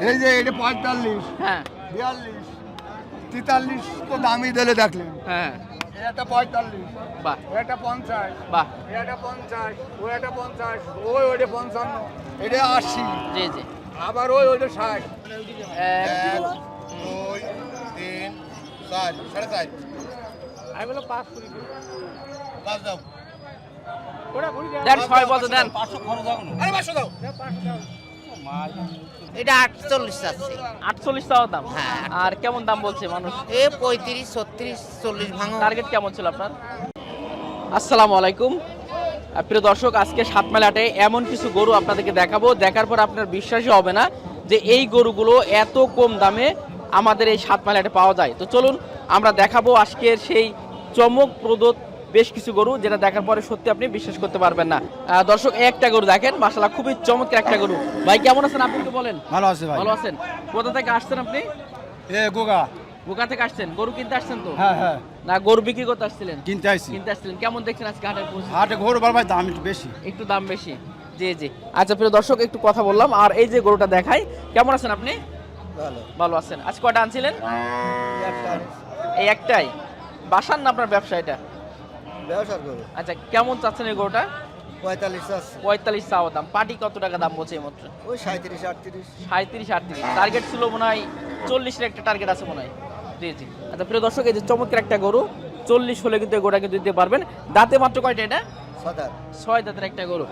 এই যে এটা পঁয়তাল্লিশ। হ্যাঁ। বিয়াল্লিশ। তেতাল্লিশ তো দামই দিলে দেখলেন। হ্যাঁ। এটা পঁয়তাল্লিশ। বাহ। এটা পঞ্চাশ। বাহ। এটা পঞ্চাশ। ও এটা পঞ্চাশ। ওই ওইটা পঞ্চান্ন। এটা আশি। জি জি। আবার ওই ওইটা ষাট। এক, এক, দুই, তিন, চার, সাড়ে চার। আমি বললাম পাঁচ কুড়ি দিন। পাঁচ দাও। ওটা কুড়ি দেন। দেন ছয় বছর দেন। পাঁচশো খরচ হবে আরে পাঁচশো দাও। এটা আটচল্লিশ আছে আটচল্লিশ টাকা দাম? হ্যাঁ। আর কেমন দাম বলছে মানুষ? এ পঁয়ত্রিশ ছত্রিশ চল্লিশ ভাঙো। টার্গেট কেমন ছিল আপনার? আসসালামু আলাইকুম। প্রিয় দর্শক আজকে সাতমেলাটে এমন কিছু গরু আপনাদেরকে দেখাবো। দেখার পর আপনার বিশ্বাসই হবে না যে এই গরুগুলো এত কম দামে আমাদের এই সাতমেলাটে পাওয়া যায়। তো চলুন আমরা দেখাবো আজকের সেই চমকপ্রদ বেশ কিছু গরু যেটা দেখার পরে সত্যি আপনি বিশ্বাস করতে পারবেন না। দর্শক একটা গরু দেখেন মাসাল্লাহ খুবই চমৎকার একটা গরু। ভাই কেমন আছেন? আপনি একটু বলেন। ভালো আছে ভাই। ভালো আছেন? কোথা থেকে আসছেন আপনি? এ গোগা। বোকা থেকে আসছেন? গরু কিনতে আসছেন তো? হ্যাঁ হ্যাঁ। না গরু বিক্রি করতে আসছিলেন? কিনতে আইছি কিনতে আসছিলেন। কেমন দেখছেন আজকে হাটের পরিস্থিতি? হাটে ঘোর বার ভাই দাম একটু বেশি। একটু দাম বেশি। জি জি। আচ্ছা প্রিয় দর্শক একটু কথা বললাম। আর এই যে গরুটা দেখাই কেমন আছেন আপনি? ভালো। ভালো আছেন। আজ কয়টা আনছিলেন? এই একটাই? বাসার না আপনার ব্যবসা এটা? ব্যবসার করো আচ্ছা কেমন চাচ্ছেন এই গরুটা? পঁয়তাল্লিশ পঁয়তাল্লিশ চাওয়া দাম। পাটি কত টাকা দাম বলছে এই মাত্র? ওই সাঁত্রিশ আটত্রিশ। সাঁত্রিশ আটত্রিশ। টার্গেট ছিল মনে হয় চল্লিশের একটা টার্গেট আছে মনে হয়। জি জি। আচ্ছা প্রিয় দর্শক এই যে চমৎকার একটা গরু চল্লিশ হলে কিন্তু এই গরুটা কিন্তু দিতে পারবেন। দাঁতে মাত্র কয়টা এটা? ছয় দাঁতের একটা গরু।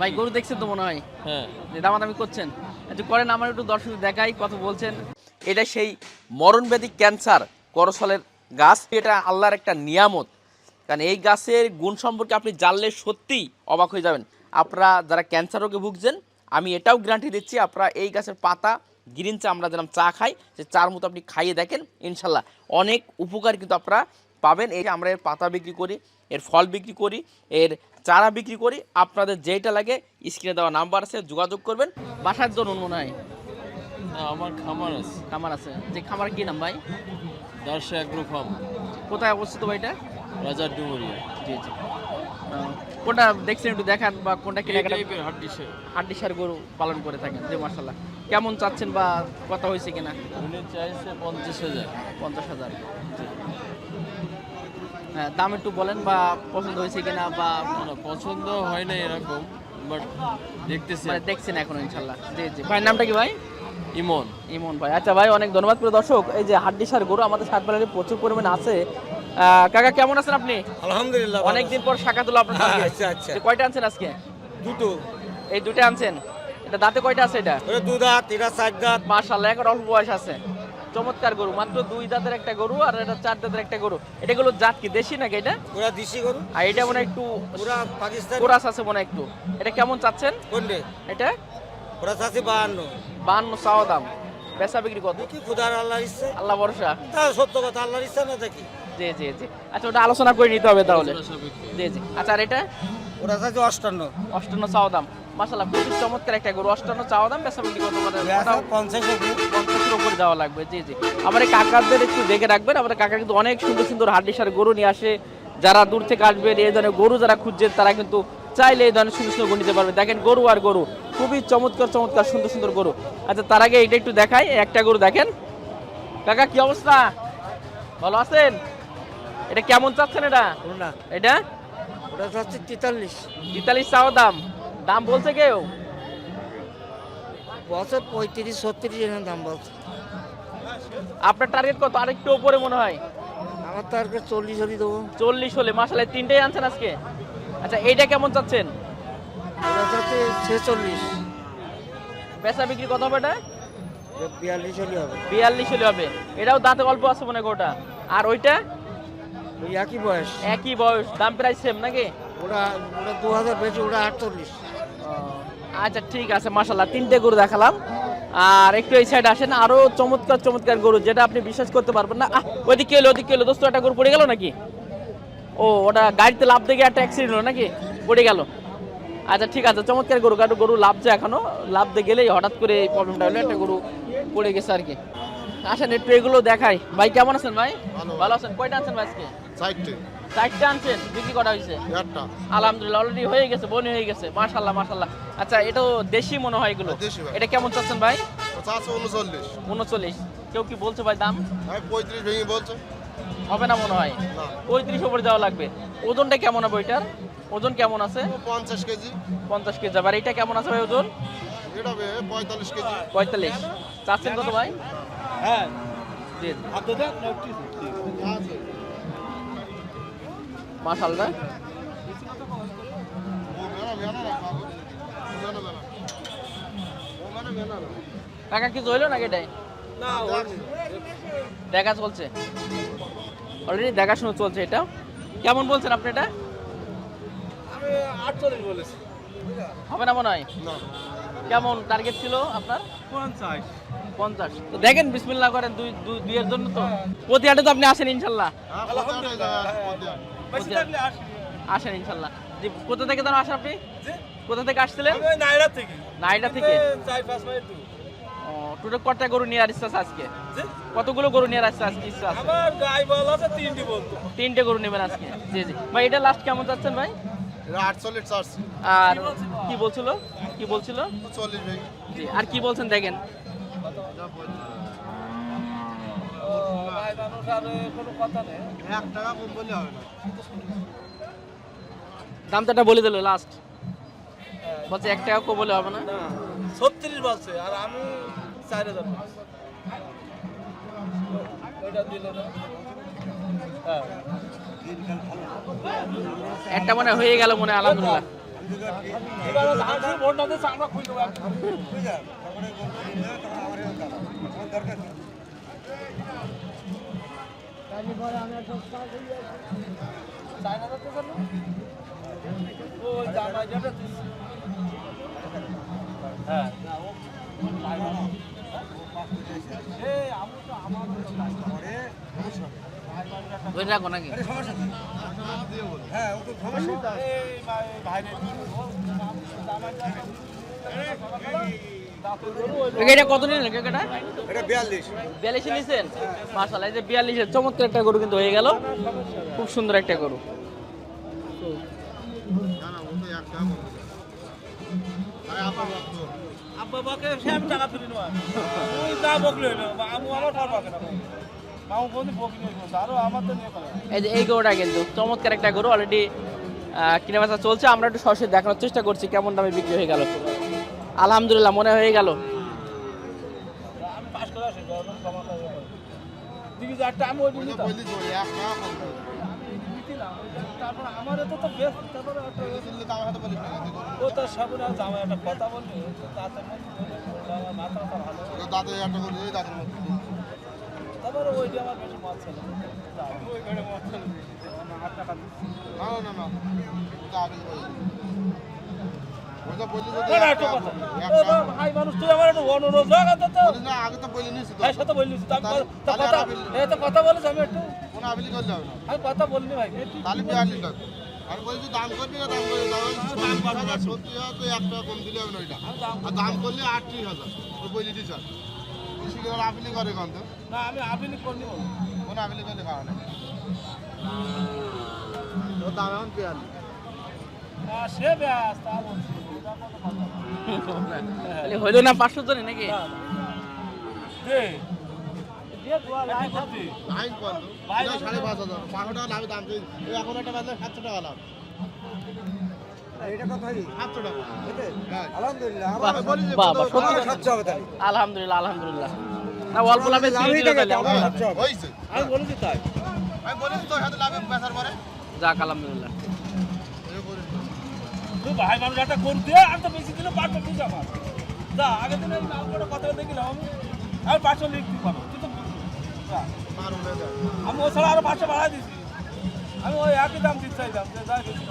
ভাই গরু দেখছেন তো মনে হয়? হ্যাঁ। দামাদামি করছেন। আচ্ছা করেন আমার একটু দর্শক দেখাই কত বলছেন। এটা সেই মরণব্যাধি ক্যান্সার করসলের গাছ এটা আল্লাহর একটা নিয়ামত। কারণ এই গাছের গুণ সম্পর্কে আপনি জানলে সত্যিই অবাক হয়ে যাবেন। আপনারা যারা ক্যান্সার রোগে ভুগছেন আমি এটাও গ্যারান্টি দিচ্ছি আপনারা এই গাছের পাতা গ্রিন চা আমরা যেরকম চা খাই সে চার মতো আপনি খাইয়ে দেখেন ইনশাল্লাহ অনেক উপকার কিন্তু আপনারা পাবেন। এই আমরা এর পাতা বিক্রি করি এর ফল বিক্রি করি এর চারা বিক্রি করি আপনাদের যেটা লাগে স্ক্রিনে দেওয়া নাম্বার আছে যোগাযোগ করবেন। বাসার জন্য মনে হয় আমার খামার আছে। খামার আছে। যে খামার কি নাম ভাই? দার্শা অ্যাগ্রো ফার্ম কোথায় অবস্থিত ভাই এটা? রাজার ডুমুরিয়া জি জি। কোনটা দেখছেন একটু দেখান বা কোনটা কেনাকাটা টাইপের হাড্ডি সে হাড্ডি সার গরু পালন করে থাকেন যে মার্শাল্লাহ কেমন চাচ্ছেন বা কথা হয়েছে কিনা? উনি চাইছে পঞ্চাশ হাজার। পঞ্চাশ হাজার। হ্যাঁ দাম একটু বলেন বা পছন্দ হয়েছে কিনা বা পছন্দ হয় না এরকম বাট দেখতেছি। মানে দেখছেন এখন ইনশাল্লাহ জি জি। ভাই নামটা কি ভাই? ইমন। ইমন ভাই আচ্ছা ভাই অনেক ধন্যবাদ প্রিয় দর্শক। এই যে হাড্ডি সার গরু আমাদের সাতবেলারে প্রচুর পরিমাণে আছে। আহ, কাকা কেমন আছেন আপনি? আলহামদুলিল্লাহ অনেকদিন পর শাখা তুলো আপনার। আচ্ছা, আচ্ছা। কয়টা আনছেন আজকে? দুটো। এই দুটো আনছেন? এটা দাঁতে কয়টা আছে এটা? ওটা দু দাঁত এটা চার দাঁত। মাশাআল্লাহ এখন অল্প বয়স আছে। চমৎকার গরু মাত্র দুই দাঁতের একটা গরু আর এটা চার দাঁতের একটা গরু। এটা গুলো জাত কি দেশি নাকি এটা? ওরা দিশি গরু। আর এটা মনে হয় একটু ওরা পাকিস্তান। কোরাস আছে মনে হয় একটু। এটা কেমন চাচ্ছেন? কোনটে এটা? ওরা বাহান্ন। বান্ন চাওয়া দাম। বেচা বিক্রি কত? কি খুদার আল্লাহর ইচ্ছে। আল্লাহ ভরসা? তা সত্য কথা আল্লাহর ইচ্ছা না দেখি। জি জি জি। আচ্ছা ওটা আলোচনা করে নিতে হবে তাহলে। জি জি। আচ্ছা আর এটা? ওরা চাষি অষ্টান্ন। অষ্টান্ন চাওয়া দাম। মাসাল্লাহ প্রচুর চমৎকার একটা গরু। অষ্টান্ন চাওয়া দাম বেচা বিক্রি কত মানে পঞ্চাশ পঞ্চাশের উপরে যাওয়া লাগবে। জি জি। আমার এই কাকাদের একটু দেখে রাখবেন। আমার কাকা কিন্তু অনেক সুন্দর সুন্দর হাড্ডিসার গরু নিয়ে আসে। যারা দূর থেকে আসবেন এই ধরনের গরু যারা খুঁজছে তারা কিন্তু চাইলে এই ধরনের সুন্দর সুন্দর গরু নিতে পারবে। দেখেন গরু আর গরু খুবই চমৎকার চমৎকার সুন্দর সুন্দর গরু। আচ্ছা তার আগে এটা একটু দেখাই একটা গরু দেখেন। কাকা কি অবস্থা? ভালো আছেন? এটা কেমন চাচ্ছেন এটা? এটা? ওরা চাচ্ছে তেতাল্লিশ। তেতাল্লিশ চাওয়া দাম। দাম বলছে কেউ? বছর পঁয়ত্রিশ ছত্রিশ এরকম দাম বলছে। আপনার টার্গেট কত? আরেকটু উপরে মনে হয়। আমার আর চল্লিশ হলি দেবো। চল্লিশ হলে। মাসালে তিনটেই আনছেন আজকে? আচ্ছা এইটা কেমন চাচ্ছেন? ছেচল্লিশ। বেচা বিক্রি কত হবে এটা? বিয়াল্লিশ হলি হবে। বিয়াল্লিশ হলে হবে। এটাও দাঁতে অল্প আছে মনে গোটা আর ওইটা? ওই একই বয়স। একই বয়স। দাম প্রায় সেম নাকি? ওরা দু হাজার বেশি ওরা আটচল্লিশ। আচ্ছা ঠিক আছে মাসাল্লাহ তিনটে গরু দেখালাম। আর একটু এই সাইড আসেন। আরও চমৎকার চমৎকার গরু যেটা আপনি বিশ্বাস করতে পারবেন না। আহ, ওইদিকে এলো ওইদিকে এলো। দোস্ত একটা গরু পড়ে গেল নাকি? ও ওটা গাড়িতে লাভ দেখে একটা অ্যাক্সিডেন্ট হলো নাকি? পড়ে গেল। আচ্ছা ঠিক আছে চমৎকার গরু কারণ গরু লাভছে এখনও। লাভ দিয়ে গেলেই হঠাৎ করে এই প্রবলেমটা হলো একটা গরু পড়ে গেছে আর কি। আসেন একটু এগুলো দেখাই। ভাই কেমন আছেন ভাই? ভালো। আছেন? কয়টা আনছেন ভাই আজকে? চারটে আনছেন? বিক্রি করা হয়েছে? আলহামদুলিল্লাহ অলরেডি হয়ে গেছে বনি হয়ে গেছে। মাশাল্লাহ মাশাল্লাহ আচ্ছা এটাও দেশি মনে হয় এগুলো? এটা কেমন চাচ্ছেন ভাই? উনচল্লিশ। উনচল্লিশ। কেউ কি বলছে ভাই দাম? ভাই পঁয়ত্রিশ ভেঙে বলছে। হবে না মনে হয়? পঁয়ত্রিশ উপরে যাওয়া লাগবে। ওজনটা কেমন হবে ওইটার? ওজন কেমন আছে? পঞ্চাশ কেজি। পঞ্চাশ কেজি যাবে আর এটা কেমন আছে ভাই ওজন? পঁয়তাল্লিশ কেজি। পঁয়তাল্লিশ। চাচ্ছেন কত ভাই? হ্যাঁ। না টাকা কি হইল নাকি এটাই? না দেখা চলছে। অলরেডি দেখাশোনা চলছে এটা। কেমন বলছেন আপনি এটা? আটচল্লিশ বলেছি। হবে না মনে হয়? কেমন টার্গেট ছিল আপনার? পঞ্চাশ। পঞ্চাশ। তো দেখেন বিসমিল্লাহ করেন দুই দুই- দুইয়ের জন্য তো। প্রতি হাটে তো আপনি আসেন ইনশাল্লাহ। হ্যাঁ আসি। আসেন। ইনশাল্লাহ। জি কোথা থেকে যেন আসেন আপনি? কোথা থেকে আসছিলেন? নাইরা থেকে। নাইডা থেকে? চার পাঁচ মাইল দূর। টোটাল কটা গরু নিয়ে আসছে আজকে? কতগুলো গরু নিয়ে আসছে আজকে ইচ্ছা আছে? আমার গাই বল আছে তিনটি বলতো তিনটে গরু নেবেন আজকে। জি জি। ভাই এটা লাস্ট কেমন যাচ্ছেন ভাই? আর কি বলছিল? কি বলছিল? জি আর কি বলছেন দেখেন। গাই মানুষ আর কোনো কথা নেই এক টাকা কম বললে হবে না। দামটা বলে দিল লাস্ট বলছে এক টাকা কো বলে হবে না? না ছত্রিশ বলছে আর আমি চার হাজার হ্যাঁ। একটা মনে হয়ে গেল মনে আলহামদুলিল্লাহ। হ্যাঁ। ধরে রাখো নাকি? এটা কত নিলেন কেকটা? এটা বিয়াল্লিশ। বিয়াল্লিশে নিছেন? মার্শাল এই যে বিয়াল্লিশের চমৎকার একটা গরু কিন্তু হয়ে গেল। খুব সুন্দর একটা গরু। না না তো আব্বা বাকে সে আমি টাকা তুলি নেওয়া। তুই যা বকলে না আমি আমার না। বন্ধু বকি তো পারে এই এই গরুটা কিন্তু চমৎকার একটা গরু। অলরেডি কিনে বেচা চলছে। আমরা একটু সরাসরি দেখানোর চেষ্টা করছি কেমন দামে বিক্রি হয়ে গেল। আলহামদুলিল্লাহ মনে হয়ে গেল। আমি তারপর আমার তো তো বেশ তারপরে একটা দিল্লি তো আমার হাতে বলিস ও তার সামনে আর জামাই একটা কথা বললি তাতে আমার মাথাটা ভালো একটা মধ্যে তারপরে ওই যে আমার বেশি মাছ ছিল ওই ঘরে ছিল টাকা না না না আগে বলি আমার তো তো। তো তো। তো তো তো কথা বলিস আমি একটু কোনো আপিলি করলে হবে না। আমি কথা বলিনি ভাই তাহলে বিয়াল্লিশ টাকা আমি বলছি দাম করবি না দাম করবি দাম পাঁচ হাজার সত্যি হাজার তো এক টাকা কম দিলে হবে না ওইটা। আর দাম করলে আটত্রিশ হাজার। ওই বলি দিস করে আপিলি করে কন তো। না আমি আপিল করিনি বলো কোনো আপিলি করলে কারণ নেই ওর দাম এখন বিয়াল্লিশ সে ব্যাস তা বলছি। না। হইল না পাঁচশো জনই নাকি? লাইন কত সাড়ে পাঁচ হাজার। পাঁচশো টাকা লাভ দাম এখন একটা বাজলে সাতশো টাকা লাভ। এটা কথা সাতশো টাকা। হ্যাঁ। আলহামদুলিল্লাহ। আলহামদুলিল্লাহ আলহামদুলিল্লাহ। না অল্প লাভে। হয়েছে। আমি বলেছি তাই। আমি বলি তোর সাথে লাভে বেচার পরে। যাক আলহামদুলিল্লাহ। ভাই মানুষ একটা করে দিয়ে আমি তো বেশি দিলে পাঁচশো আমার। যা আগের দিনে আমি কথা গেলাম আমি আমি পাঁচশো লিখতে পারব। তুই আমি ও ছাড়া আরও পাঁচশো বাড়াই দিছি আমি ওই একই দাম দিতে চাইলাম যে যাই বেশি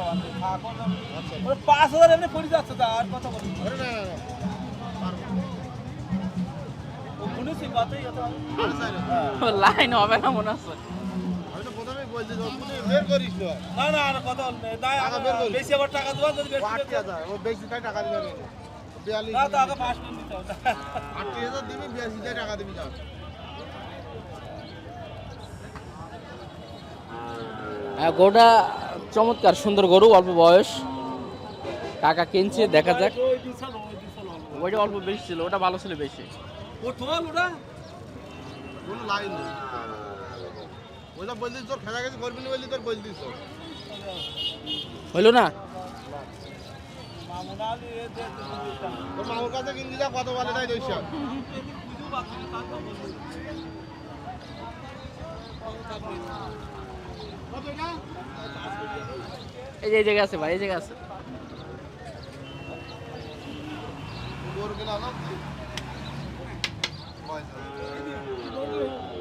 ওই পাঁচ হাজার এমনি পড়ে যাচ্ছে তা আর কথা বলি। লাইন হবে না মনে হচ্ছে আমি তো প্রথমেই বলছি যে ওখানে বের করিস তো। না না আর কথা টাকা বেশি আবার টাকা দেওয়া যদি বেশি টাকা দিবে না। বিয়াল্লিশ না তো দিবি। আগে পাঁচ মিনিট দিতে হবে আটটি হাজার দিবি, বিয়াল্লিশ টাকা টাকা দিবি যা। গরুটা চমৎকার সুন্দর গরু অল্প বয়স। কাকা কিনছে দেখা যাক। ওইটা অল্প বেশি ছিল ওটা ভালো ছিল বেশি। হইল না? কত এই যে এই জায়গায় আছে ভাই এই জায়গায় আছে।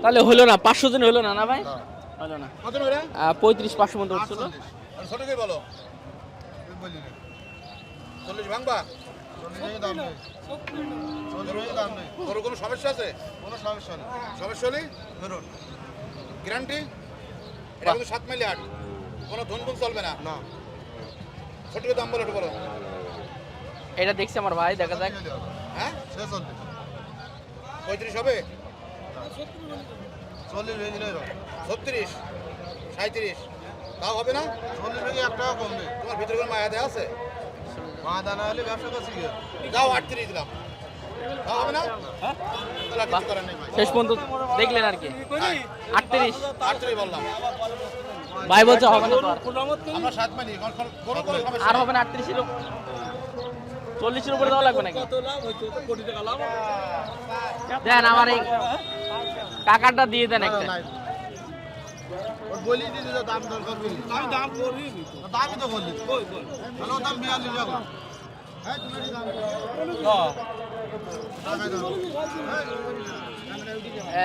তাহলে হলো না পাঁচশো জন হলো না না ভাই? না। হলো না। পঁয়ত্রিশ পাঁচশো মতো উঠছিল আর ছোট কে বলো? চল্লিশ ভাঙবা? দাম নেই দাম নেই তোর কোনো সমস্যা আছে? কোনো সমস্যা নেই। সমস্যা নেই ধরুন। গ্যারান্টি এটা কিন্তু সাত মাইল আট। কোনো ধন গুণ চলবে না। না। ছোট দাম বলো একটু বলো। এটা দেখছি আমার ভাই দেখা যাক। হ্যাঁ? পঁয়ত্রিশ হবে? চল্লিশ ভেঙে ছত্রিশ? সাঁত্রিশ তাও হবে না? চল্লিশ ভেঙে এক টাকা কমবে। তোমার ভিতরে কোনো মায়া আছে? মা দানা হলে ব্যবসা করছি যাও আটত্রিশ দিলাম। শেষ পর্যন্ত দেখলেন আর কি। আটত্রিশ। আটত্রিশ বললাম ভাই বলছে হবে না আর। হবে না আটত্রিশের চল্লিশের উপরে দেওয়া লাগবে নাকি? কত লাভ হইতো কোটি টাকা লাভ দেন আমার এই কাকারটা দিয়ে দেন একটা। বলি দিদি দাম দর করবি আমি দাম করি দামই তো বললি। কই কই হ্যালো দাম বিয়াল্লিশ টাকা হ্যাঁ। তুমি হ্যাঁ দাম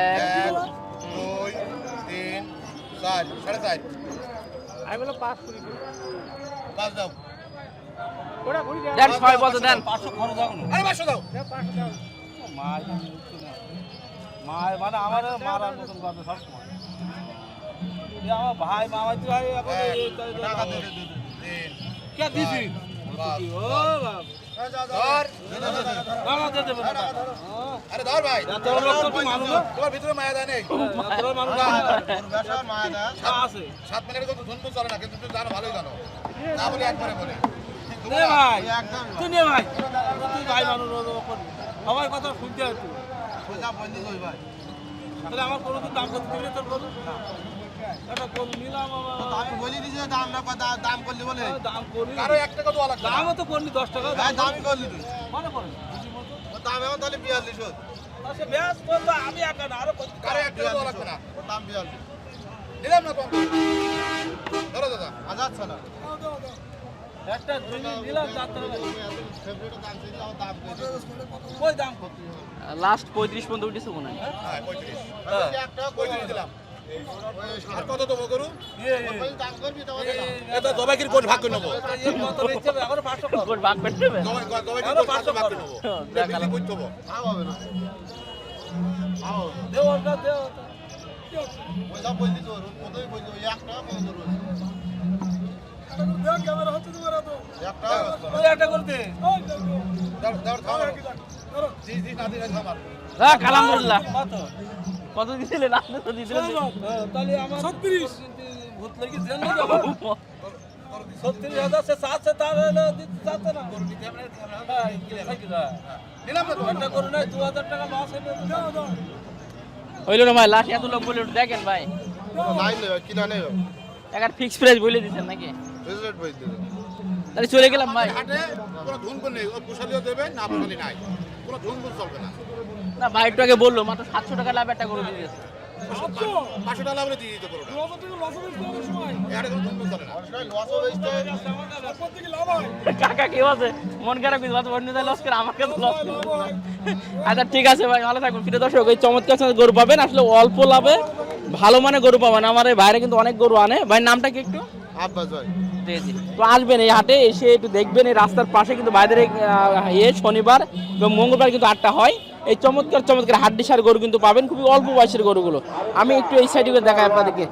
এক, দুই তিন চার সাড়ে চার আমি বললাম পাঁচ কুড়ি পাঁচ দাও দেন ছয় বলতে দেন। পাঁচশো খরচ হবে আরে পাঁচশো দাও। উঠছে না মায় মানে আমার মারার মতন করবে সবসময়। আমার ভাই মামাই তো ভাই এখন তাই কে দিছি? ও বাবা ধর। আরে ধর ভাই। তো না। ভিতরে মায়া দেয় নেই। সাত মিনিটে কিন্তু ধন চলে না কিন্তু তুমি জানো ভালোই জানো। না বলে একবারে বলে। ভাই। তুই নে ভাই। তুই ভাই মানুষ আমার কথা শুনতে হয় তুই। বন্ধু ভাই। তাহলে আমার কোনো তো দাম করতে দিবি তোর করু এটা করু নিলাম তো আমার আমি বলি দিছি দাম না দাম করলি বলে। দাম করি কারও এক টাকা দেওয়া লাগবে না। দামও তো করলি দশ টাকা দামই করলি তুই। মনে দাম এখন তাহলে বিয়াল্লিশ আমি একা না আরও দাম বিয়াল্লিশ। দিলাম না ধরো দাদা একটা দাম ছিল আমার দাম করে কই দাম? কত লাস্ট পঁয়ত্রিশ পর্যন্ত উঠেছে মনে হয়। হ্যাঁ। এক টাকা পঁয়ত্রিশ দিলাম। আর কত দেবো গরু? দাম করবি তাহলে এটা জবাইকির কোট ভাগ করে নেব। গোট ভাগ করে দেবে জবাই কোট ভাগ করে নেব। বিক্রি করতে হব। হবে না। ওটা পয়সা বললি কতই বললি ওই একটা থামার আলহামদুলিল্লাহ। কত দিয়েছিলেন আপনি তো তাহলে আমার ছত্রিশ। ভূত লেগে জেল নিয়ে যাব ছত্রিশ হাজার সে চাচ্ছে তার হলে দিতে চাচ্ছে না। হ্যাঁ, কি যায়? নিলাম না তো? একটা করে নাই দু হাজার টাকা লস তো দাও, দাও। হইল না ভাই লাস্ট এত লোক বলে দেখেন ভাই। নাই নেই কিনা নেই টাকার ফিক্স প্রাইস বলে দিচ্ছেন নাকি? রেজুলেট বই দিলে তাহলে চলে গেলাম ভাই। হাটে কোনো ধুন নেই ও পোষালিও দেবে না পোষালি নাই। কোনো ধুন চলবে না। না ভাই একটু আগে বলল মাত্র সাতশো টাকা লাভ একটা করে দিয়ে দিয়েছে। পাঁচশো টাকা লাগলে দিয়ে দিতে গরুটা এই হাটে কোনো ধুন কোন চলে না। লসও বেচতে কাকা কেউ আছে মন খারাপ কিছু বাদ অন্য লস করে আমাকে লস আচ্ছা ঠিক আছে ভাই ভালো থাকুন। প্রিয় দর্শক এই চমৎকার সাথে গরু পাবেন। আসলে অল্প লাভে ভালো মানে গরু পাবেন। আমার এই বাইরে কিন্তু অনেক গরু আনে। ভাই নামটা কি একটু? আব্বাস ভাই। তো আসবেন এই হাটে এসে একটু দেখবেন এই রাস্তার পাশে কিন্তু বাইরের ইয়ে শনিবার এবং মঙ্গলবার কিন্তু আটটা হয়। এই চমৎকার চমৎকার হাড্ডি সার গরু কিন্তু পাবেন খুবই অল্প বয়সের গরুগুলো। আমি একটু এই সাইডে দেখাই আপনাদেরকে।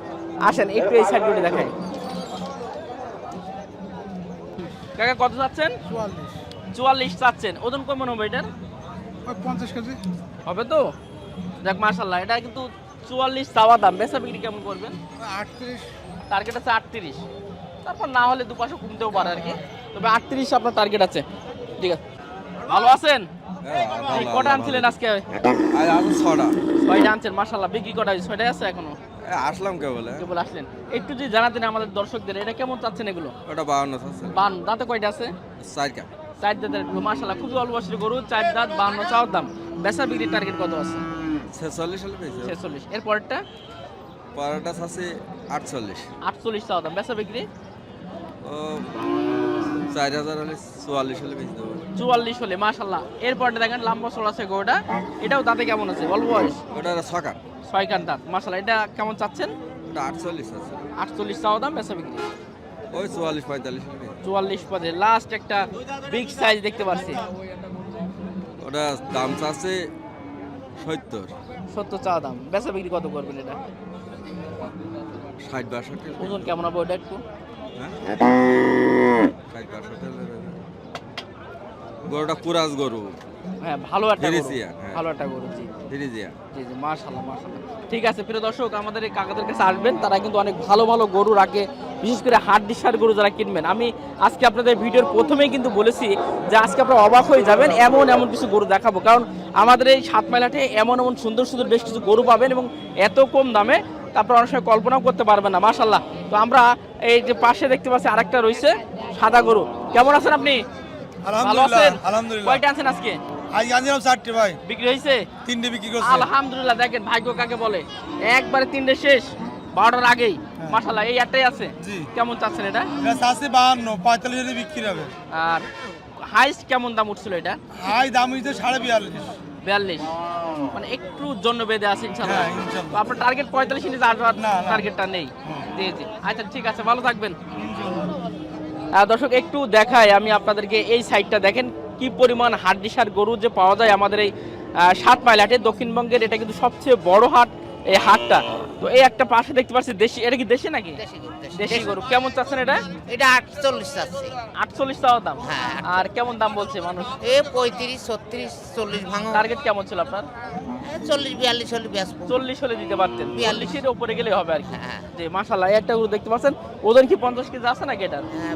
আসেন একটু এই সাইডে দেখাই। কাকা কত চাচ্ছেন? চুয়াল্লিশ। চাচ্ছেন। ওজন কেমন হবে এটার? পঞ্চাশ কেজি। হবে তো? দেখ মার্শাল্লাহ এটা কিন্তু চুয়াল্লিশ চাওয়া দাম। বেচা বিক্রি কেমন করবেন? আটত্রিশ। টার্গেট আছে আটত্রিশ। তারপর না হলে দুপাশে কমতেও পারে আর কি। তবে আটত্রিশ আপনার টার্গেট আছে। ঠিক আছে। ভালো আছেন? কটা আনছিলেন আজকে? ছটা। ছয়টা আনছেন? মাসাল্লাহ বিক্রি কটা? ছয়টাই আছে এখনও? আসলাম কে বলে কেবল আসলেন। একটু যদি জানাতেন আমাদের দর্শকদের এটা কেমন চাচ্ছেন এগুলো? ওটা বাউন্ন বান দাঁতে কয়টা আছে? চারটা চার দাঁতের মাসাল্লাহ খুবই অল্প বয়সের গরু চার দাঁত বান্ন চাওয়ার দাম। বেচা বিক্রির টার্গেট কত আছে? ছেচল্লিশ ছেচল্লিশ। এর পরেরটা? পরোটা আছে আটচল্লিশ। আটচল্লিশ চাওয়া দাম। বেচা বিক্রি? ও চার হাজার হলে চুয়াল্লিশ হলে দেবো। চুয়াল্লিশ হলে মাসাল্লাহ এরপরটা দেখেন লম্বা চড় আছে গরুটা। এটাও দাঁতে কেমন আছে? অল্প বয়স। ওটা ছকার ছয় কান দাঁত। এটা কেমন চাচ্ছেন? ওটা আটচল্লিশ আছে। আটচল্লিশ চাওয়া দাম বেচা বিক্রি। ওই চুয়াল্লিশ পঁয়তাল্লিশ চুয়াল্লিশ পদে। লাস্ট একটা বিগ সাইজ দেখতে পাচ্ছি ওটা দাম চাচ্ছে সত্তর। সত্তর চাওয়া দাম। বেচা বিক্রি কত করবেন এটা? ষাট বাষট্টি। ওজন কেমন হবে ওটা একটু? হ্যাঁ? গরুটা কুরাজ গরু। হ্যাঁ ভালো একটা হ্যাঁ। ভালো একটা গরু জি। জি জি মাশাল্লাহ মাশাল্লাহ ঠিক আছে প্রিয় দর্শক আমাদের এই কাকাদের কাছে আসবেন। তারা কিন্তু অনেক ভালো ভালো গরু রাখে। বিশেষ করে হাট দিশার গরু যারা কিনবেন। আমি আজকে আপনাদের ভিডিওর প্রথমেই কিন্তু বলেছি যে আজকে আপনারা অবাক হয়ে যাবেন এমন এমন কিছু গরু দেখাবো। কারণ আমাদের এই সাত মাইলাটে এমন এমন সুন্দর সুন্দর বেশ কিছু গরু পাবেন এবং এত কম দামে তারপর অনেক সময় কল্পনাও করতে পারবেন না মাশাল্লাহ তো আমরা এই যে পাশে দেখতে পাচ্ছি আরেকটা রয়েছে সাদা গরু। কেমন আছেন আপনি? ভালো আছেন? আলহামদুলিল্লাহ। কয়টা আছেন আজকে? আজ আনছিলাম চারটে ভাই। বিক্রি হয়েছে? তিনটে বিক্রি আলহামদুলিল্লাহ দেখেন ভাগ্য কাকে বলে। একবারে তিনটে শেষ বারোটার আগেই। মাসাল্লাহ এই একটাই আছে? কেমন চাচ্ছেন এটা? বাহান্ন পঁয়তাল্লিশ বিক্রি হবে। আর হাইস্ট কেমন দাম উঠছিল এটা? হাই দাম হচ্ছে সাড়ে বিয়াল্লিশ। বিয়াল্লিশ। মানে একটু জন্য বেঁধে আছে ইনশাল্লাহ। হ্যাঁ, আপনার টার্গেট পঁয়তাল্লিশ না। টার্গেটটা নেই। জি জি। আচ্ছা ঠিক আছে ভালো থাকবেন। দর্শক একটু দেখাই আমি আপনাদেরকে এই সাইডটা দেখেন কি পরিমাণ হাড্ডিসার গরু যে পাওয়া যায় আমাদের এই সাত মাইল হাটে। দক্ষিণবঙ্গের এটা কিন্তু সবচেয়ে বড় হাট। এই হাটটা? তো এই একটা পাশে দেখতে পাচ্ছি দেশি এটা কি দেশি নাকি? দেশি গরু, কেমন চাচ্ছেন এটা? এটা আটচল্লিশ চাচ্ছে। আটচল্লিশ টাকা দাম? হ্যাঁ। আর কেমন দাম বলছে মানুষ? এ পঁয়ত্রিশ ছত্রিশ চল্লিশ ভাঙো। টার্গেট কেমন ছিল আপনার? চল্লিশ বিয়াল্লিশ হলে চল্লিশ হলে দিতে পারতেন। বিয়াল্লিশ। চল্লিশের উপরে গেলে হবে আর কি। হ্যাঁ। যে মাসাল্লাহ একটা গরু দেখতে পাচ্ছেন ওজন কি পঞ্চাশ কেজি আছে নাকি এটার? হ্যাঁ,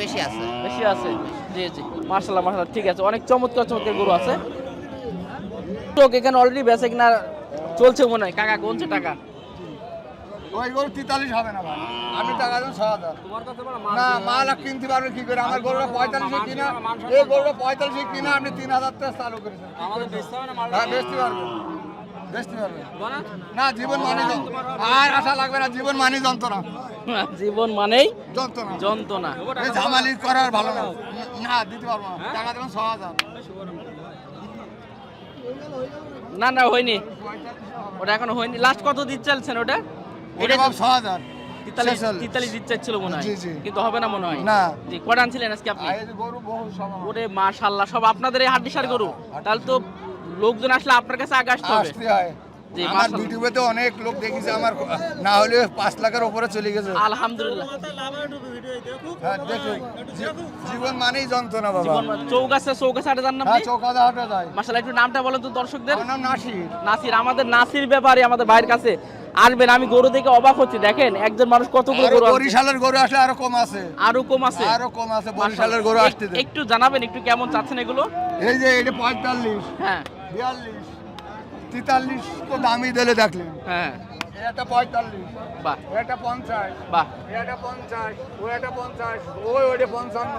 বেশি আছে। বেশি আছে? জি জি। মার্শাল্লাহ মার্শাল্লাহ ঠিক আছে। অনেক চমৎকার চমৎকার গরু আছে। তো এখানে অলরেডি বেচে কিনা চলছে মনে হয়। কাকা গুনছে টাকা? ওই গরু তেতাল্লিশ হবে না ভাই। আমি টাকা দেবো ছ হাজার। না মাল আর কিনতে পারবে কি করে? আমার গরুটা পঁয়তাল্লিশে কিনা এই গরুটা পঁয়তাল্লিশে কিনা আপনি তিন হাজার টাকা চালু করেছেন। হ্যাঁ বেচতে পারবেন বেচতে পারবেন না জীবন মানি যন্ত্রণা। আর আশা লাগবে না জীবন মানি যন্ত্রণা। জীবন মানেই যন্ত্রণা। যন্ত্রণা। ঝামালি করার ভালো না। না দিতে পারব না। টাকা দেবেন ছ হাজার। না না হয়নি। ওটা এখনও হয়নি। লাস্ট কত দিতে চাইছেন ওটা? এটা বাপ ছ হাজার। তিতালি ছেচল্লিশ। দিতে চাইছিল মনে হয়। কিন্তু হবে না মনে হয়? না। জি কটা আনছিলেন আজকে আপনি? ওরে মাশাল্লাহ সব আপনাদের এই হাড্ডিসার গরু। তাহলে তো লোকজন আসলে আপনার কাছে আগে আসতে হবে। হয়। আমার। ইউটিউবে তো অনেক লোক দেখেছে আমার না হলে পাঁচ লাখের উপরে চলে গেছে। আলহামদুলিল্লাহ। হ্যাঁ জীবন মানেই যন্ত্রণা বাবা। জীবন চৌগাছা চৌগাছা হাটে যান না হ্যাঁ হাটে যায় একটু নামটা বলেন তো দর্শকদের। নাম নাসির। নাসির আমাদের নাসির ব্যাপারে আমাদের ভাইয়ের কাছে আসবেন আমি গরু দেখে অবাক হচ্ছি দেখেন একজন মানুষ কতগুলো আরও গরু বরিশালের গরু আসলে আরও কম আছে। আরও কম আছে? আরও কম আছে বরিশালের গরু আসতে একটু জানাবেন একটু কেমন চাচ্ছেন এগুলো? এই যে এটা পঁয়তাল্লিশ। হ্যাঁ। বিয়াল্লিশ। তেতাল্লিশ তো দামি দিলে দেখলেন। হ্যাঁ। এটা পঁয়তাল্লিশ বাহ। এটা পঞ্চাশ বাহ। এটা পঞ্চাশ ও এটা পঞ্চাশ ওই ওইটা পঞ্চান্ন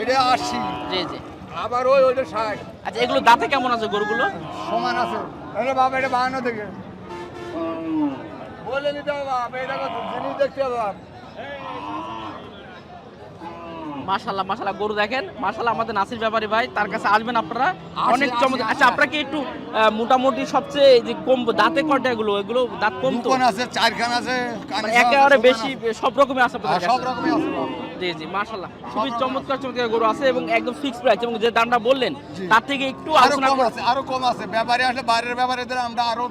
এটা আশি। জি জি। আবার ওই ওইটা ষাট। আচ্ছা এগুলো দাঁতে কেমন আছে গরুগুলো? সমান আছে। আরে বাবা এটা বাহান্ন থেকে। বলে নিতে হবে বাপ এটা কত জিনিস দেখতে হবে বাপ। মাশাল্লাহ মাশাল্লাহ গরু দেখেন। মাশাল্লাহ আমাদের নাসির ব্যাপারী ভাই তার কাছে আসবেন আপনারা? অনেক চমৎকার। আচ্ছা আপনারা কি একটু মোটামুটি সবচেয়ে যে কম দাঁতে কয়টা এগুলো? এগুলো দাঁত কম তো? আছে চারখান আছে মানে সব একেবারে বেশি সব রকমই আছে আপনাদের সব রকমই আছে। জি জি মাশাল্লাহ খুবই চমৎকার চমৎকার গরু আছে এবং একদম ফিক্স প্রাইস এবং যে দামটা বললেন তার থেকে একটু আরও কম আছে আরও কম আছে। ব্যাপারে আসলে বাইরের ব্যাপারে আমরা আরও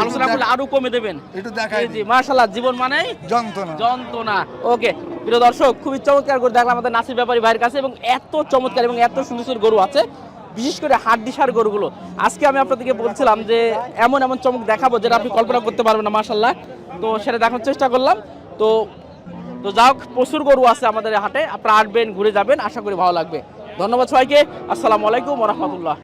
আলোচনা করলে আরও কমে দেবেন। একটু দেখাই জি জীবন মানে যন্ত্রণা। যন্ত্রণা। ওকে প্রিয় দর্শক খুবই চমৎকার করে দেখলাম আমাদের নাসির ব্যাপারী ভাইয়ের কাছে এবং এত চমৎকার এবং এত সুন্দর সুন্দর গরু আছে বিশেষ করে গরুগুলো। আজকে আমি আপনাদেরকে বলছিলাম যে এমন এমন চমক দেখাবো যেটা আপনি কল্পনা করতে পারবেন না মাশাল্লাহ তো সেটা দেখার চেষ্টা করলাম। তো তো যাই হোক প্রচুর গরু আছে আমাদের হাটে। আপনারা আসবেন ঘুরে যাবেন আশা করি ভালো লাগবে। ধন্যবাদ সবাইকে। আসসালামু আলাইকুম রহমতুল্লাহ।